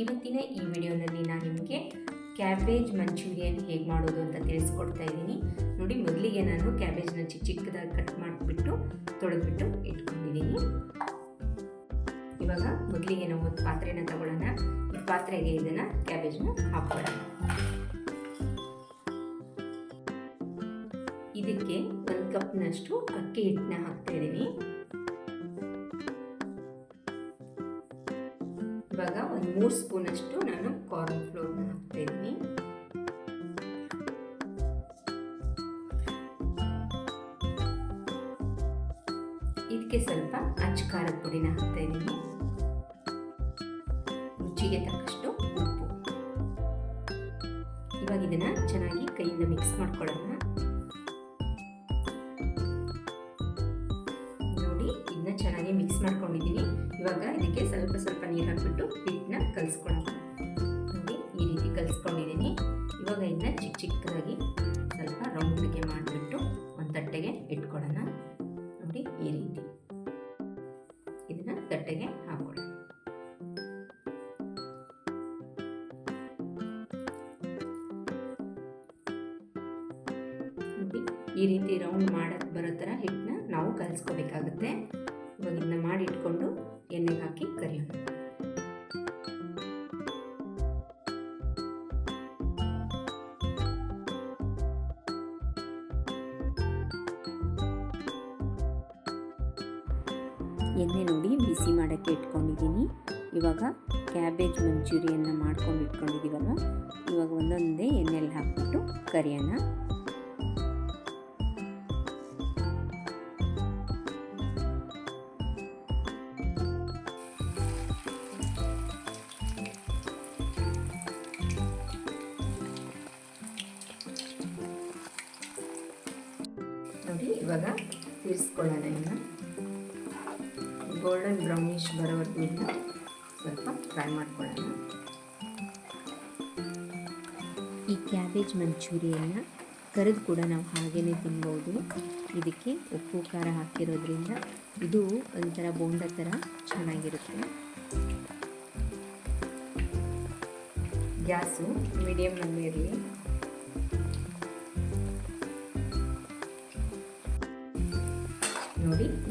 ಇವತ್ತಿನ ಈ ವಿಡಿಯೋನಲ್ಲಿ ನಾನು ನಿಮಗೆ ಕ್ಯಾಬೇಜ್ ಮಂಚೂರಿಯನ್ ಹೇಗೆ ಮಾಡೋದು ಅಂತ ತಿಳಿಸ್ಕೊಡ್ತಾ ಇದ್ದೀನಿ. ನೋಡಿ, ಮೊದಲಿಗೆ ನಾನು ಕ್ಯಾಬೇಜ್ನ ಚಿಕ್ಕ ಚಿಕ್ಕದಾಗಿ ಕಟ್ ಮಾಡಿಬಿಟ್ಟು ತೊಳೆದ್ಬಿಟ್ಟು ಇಟ್ಕೊಂಡಿದ್ದೀನಿ. ಇವಾಗ ಮೊದಲಿಗೆ ನಾವು ಒಂದು ಪಾತ್ರೆನ ತಗೊಳ್ಳೋಣ. ಈ ಪಾತ್ರೆಗೆ ಇದನ್ನು ಕ್ಯಾಬೇಜ್ನ ಹಾಕೊಳ್ಳೋಣ ಇದಕ್ಕೆ ಒಂದು ಕಪ್ನಷ್ಟು ಅಕ್ಕಿ ಹಿಟ್ಟನ್ನ ಹಾಕ್ತಾ ಇದ್ದೀನಿ. ಮೂರು ಸ್ಪೂನಷ್ಟು ನಾನು ಕಾರ್ನ್ ಫ್ಲೋರ್ನ ಹಾಕ್ತೀನಿ. ಇದಕ್ಕೆ ಸ್ವಲ್ಪ ಅಚ್ಚ ಖಾರದ ಪುಡಿನ ಹಾಕ್ತಾ ಇದ್ದೀನಿ ರುಚಿಗೆ ತಕ್ಕಷ್ಟು ಉಪ್ಪು. ಇವಾಗ ಇದನ್ನ ಚೆನ್ನಾಗಿ ಕೈಯಿಂದ ಮಿಕ್ಸ್ ಮಾಡ್ಕೊಳ್ಳೋಣ. ನೀರು ಹಾಕ್ಬಿಟ್ಟು ಹಿಟ್ಟನ್ನ ಕಲಿಸ್ಕೊಳ್ಳೋಣ. ನೋಡಿ, ಈ ರೀತಿ ಕಲಿಸ್ಕೊಂಡಿದ್ದೀನಿ. ಇವಾಗ ಇದನ್ನ ಚಿಕ್ಕ ಚಿಕ್ಕದಾಗಿ ಸ್ವಲ್ಪ ರೌಂಡ್ಗೆ ಮಾಡಿಬಿಟ್ಟು ಒಂದು ತಟ್ಟೆಗೆ ಇಟ್ಕೊಳ್ಳೋಣ. ನೋಡಿ, ಈ ರೀತಿ. ಇದನ್ನ ತಟ್ಟೆಗೆ ನೋಡಿ, ಈ ರೀತಿ ರೌಂಡ್ ಮಾಡಕ್ಕೆ ಬರೋ ಥರ ಹಿಟ್ಟನ್ನ ನಾವು ಕಲಿಸ್ಕೋಬೇಕಾಗುತ್ತೆ. ಇವಾಗ ಇದನ್ನ ಮಾಡಿ ಇಟ್ಕೊಂಡು ಎಣ್ಣೆಗೆ ಹಾಕಿ ಕರಿಯೋಣ. ಎಣ್ಣೆ ನೋಡಿ ಬಿಸಿ ಮಾಡೋಕ್ಕೆ ಇಟ್ಕೊಂಡಿದ್ದೀನಿ. ಇವಾಗ ಕ್ಯಾಬೇಜ್ ಮಂಚೂರಿಯನ್ನು ಮಾಡ್ಕೊಂಡು ಇಟ್ಕೊಂಡಿದ್ದೀವಲ್ಲ ಇವಾಗ ಒಂದೊಂದೇ ಎಣ್ಣೆಲಿ ಹಾಕ್ಬಿಟ್ಟು ಕರಿಯೋಣ. ನೋಡಿ, ಇವಾಗ ತಿರ್ಸ್ಕೊಳ್ಳೋಣ ಇನ್ನು. ಗೋಲ್ಡನ್ ಬ್ರೌನಿಶ್ ಬರೋವರೆಗೂ ಸ್ವಲ್ಪ ಫ್ರೈ ಮಾಡ್ಕೊಳ್ಳೋಣ. ಈ ಕ್ಯಾಬೇಜ್ ಮಂಚೂರಿಯನ್ನು ಕರೆದು ಕೂಡ ನಾವು ಹಾಗೇ ತಿನ್ಬೋದು. ಇದಕ್ಕೆ ಉಪ್ಪು, ಖಾರ ಹಾಕಿರೋದ್ರಿಂದ ಇದು ಒಂಥರ ಬೋಂಡ ಥರ ಚೆನ್ನಾಗಿರುತ್ತೆ. ಗ್ಯಾಸು ಮೀಡಿಯಮ್ನಲ್ಲಿ ಇರಲಿ.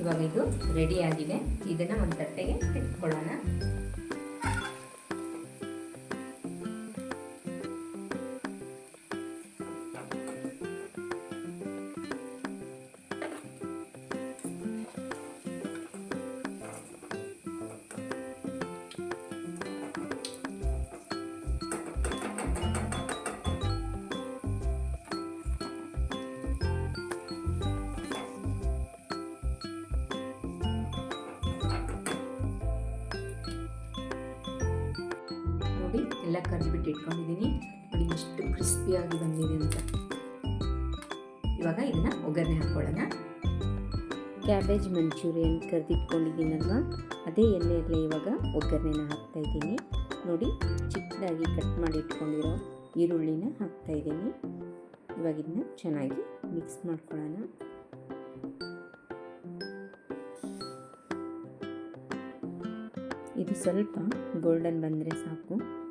ಇವಾಗ ಇದು ರೆಡಿ ಆಗಿದೆ. ಇದನ್ನ ಒಂದು ತಟ್ಟೆಗೆ ಇಟ್ಕೊಳ್ಳೋಣ. ಎಲ್ಲ ಕರೆದ್ಬಿಟ್ಟು ಇಟ್ಕೊಂಡಿದ್ದೀನಿ. ನೋಡಿ ಎಷ್ಟು ಕ್ರಿಸ್ಪಿಯಾಗಿ ಬಂದಿದೆ ಅಂತ. ಇವಾಗ ಇದನ್ನು ಒಗ್ಗರಣೆ ಹಾಕ್ಕೊಳ್ಳೋಣ ಕ್ಯಾಬೇಜ್ ಮಂಚೂರಿಯನ್ ಕರೆದಿಟ್ಕೊಂಡಿದ್ದೀನಲ್ವ ಅದೇ ಎಣ್ಣೆಯಲ್ಲೇ ಇವಾಗ ಒಗ್ಗರಣೆನ ಹಾಕ್ತಾ ಇದ್ದೀನಿ. ನೋಡಿ, ಚಿಕ್ಕದಾಗಿ ಕಟ್ ಮಾಡಿ ಇಟ್ಕೊಂಡಿರೋ ಈರುಳ್ಳಿನ ಹಾಕ್ತಾ ಇದ್ದೀನಿ. ಇವಾಗ ಇದನ್ನ ಚೆನ್ನಾಗಿ ಮಿಕ್ಸ್ ಮಾಡ್ಕೊಳ್ಳೋಣ. ಇದು ಸ್ವಲ್ಪ ಗೋಲ್ಡನ್ ಬಂದರೆ ಸಾಕು.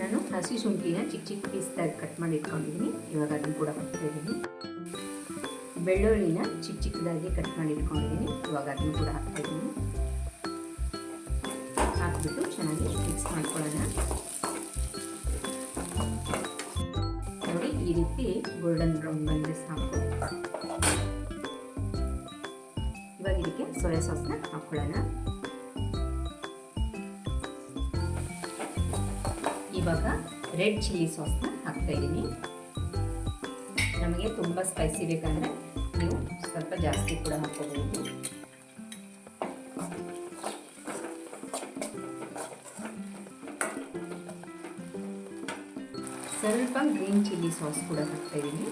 ನಾನು ಹಸಿ ಶುಂಠಿನ ಚಿಕ್ಕ ಚಿಕ್ಕ ಪೀಸ್ದಾಗ ಕಟ್ ಮಾಡಿ ಇಟ್ಕೊಂಡಿದ್ದೀನಿ. ಇವಾಗ ಅದನ್ನು ಕೂಡ ಹಾಕ್ತಾ ಇದ್ದೀನಿ. ಬೆಳ್ಳುಳ್ಳಿನ ಚಿಕ್ಕ ಚಿಕ್ಕದಾಗಿ ಕಟ್ ಮಾಡಿ ಇಟ್ಕೊಂಡಿದ್ದೀನಿ. ಇವಾಗ ಅದನ್ನು ಕೂಡ ಹಾಕ್ತಾ ಇದ್ದೀನಿ. ಹಾಕ್ಬಿಟ್ಟು ಚೆನ್ನಾಗಿ ಮಿಕ್ಸ್ ಮಾಡ್ಕೊಳ್ಳೋಣ. ನೋಡಿ, ಈ ರೀತಿ ಗೋಲ್ಡನ್ ಬ್ರೌನ್ ಬಂದರೆ ಸಾಕು. ಇವಾಗ ಇದಕ್ಕೆ ಸೋಯಾ ಸಾಸ್ನ ಹಾಕ್ಕೊಳ್ಳೋಣ ಇವಾಗ ರೆಡ್ ಚಿಲ್ಲಿ ಸಾಸ್ನ ಹಾಕ್ತಾ ಇದ್ದೀನಿ. ನಮಗೆ ತುಂಬ ಸ್ಪೈಸಿ ಬೇಕಂದರೆ ನೀವು ಸ್ವಲ್ಪ ಜಾಸ್ತಿ ಕೂಡ ಹಾಕ್ಕೋಬಹುದು ಸ್ವಲ್ಪ ಗ್ರೀನ್ ಚಿಲ್ಲಿ ಸಾಸ್ ಕೂಡ ಹಾಕ್ತಾ ಇದ್ದೀನಿ.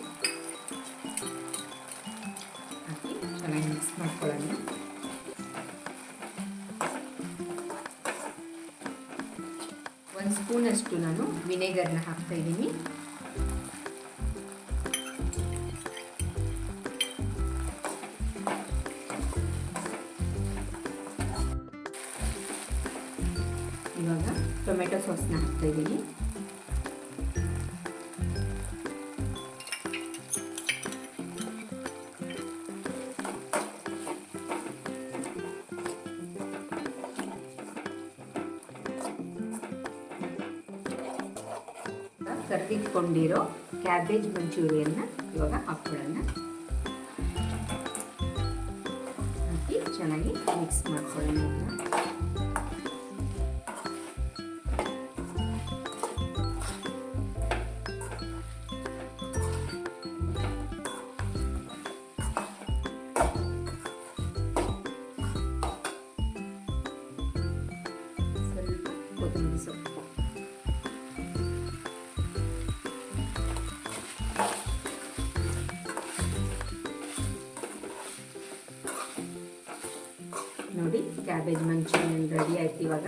ಹಾಕಿ ಚೆನ್ನಾಗಿ ಮಿಕ್ಸ್ ಮಾಡ್ಕೊಳ್ಳೋಣ. ಸ್ಪೂನಷ್ಟು ನಾನು ವಿನೆಗರ್ನ ಹಾಕ್ತಾ ಇದ್ದೀನಿ. ಇವಾಗ ಟೊಮೆಟೊ ಸಾಸ್ನ ಹಾಕ್ತಾ ಇದ್ದೀನಿ. ಕರೆದಿಟ್ಕೊಂಡಿರೋ ಕ್ಯಾಬೇಜ್ ಮಂಚೂರಿಯನ್ನ ಇವಾಗ ಹಾಕ್ಕೊಳ್ಳೋಣ. ಹಾಕಿ ಚೆನ್ನಾಗಿ ಮಿಕ್ಸ್ ಮಾಡ್ಕೊಳ್ಳೋಣ ಸೊಪ್ಪು. ನೋಡಿ ಕ್ಯಾಬೇಜ್ ಮಂಚೂರಿಯನ್ ರೆಡಿ ಆಯ್ತು ಇವಾಗ.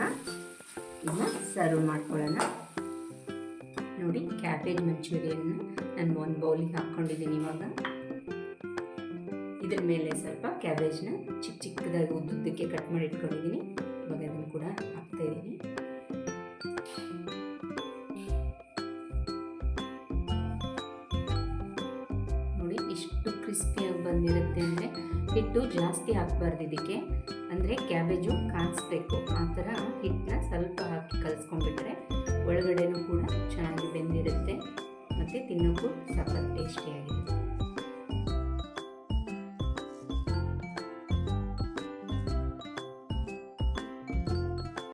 ಇನ್ನು ಸರ್ವ್ ಮಾಡ್ಕೊಳ್ಳೋಣ. ನೋಡಿ ಕ್ಯಾಬೇಜ್ ಮಂಚೂರಿಯನ್ನು ನಾನು ಒಂದು ಬೌಲಿಗೆ ಹಾಕ್ಕೊಂಡಿದ್ದೀನಿ ಇವಾಗ. ಇದ್ರ ಮೇಲೆ ಸ್ವಲ್ಪ ಕ್ಯಾಬೇಜ್ನ ಚಿಕ್ಕ ಚಿಕ್ಕದಾಗಿ ಉದ್ದುದ್ದಕ್ಕೆ ಕಟ್ ಮಾಡಿ ಇಟ್ಕೊಂಡಿದ್ದೀನಿ. ಇವಾಗ ಅದನ್ನು ಕೂಡ ಹಾಕ್ತಾ ಇದ್ದೀನಿ. ನೋಡಿ ಎಷ್ಟು ಕ್ರಿಸ್ಪಿಯಾಗಿ ಬಂದಿರುತ್ತೆ ಅಂದರೆ ಹಿಟ್ಟು ಜಾಸ್ತಿ ಹಾಕ್ಬಾರ್ದು ಇದಕ್ಕೆ. ಅಂದರೆ ಕ್ಯಾಬೇಜು ಕಾಯಿಸ್ಬೇಕು ಆ ಥರ ಹಿಟ್ಟನ್ನ ಸ್ವಲ್ಪ ಹಾಕಿ ಕಲಿಸ್ಕೊಂಡ್ಬಿಟ್ರೆ ಒಳಗಡೆನೂ ಕೂಡ ಚೆನ್ನಾಗಿ ಬೆಂದಿರುತ್ತೆ. ಮತ್ತು ತಿನ್ನೋಕ್ಕೂ ಸಖತ್ ಟೇಸ್ಟಿಯಾಗಿರುತ್ತೆ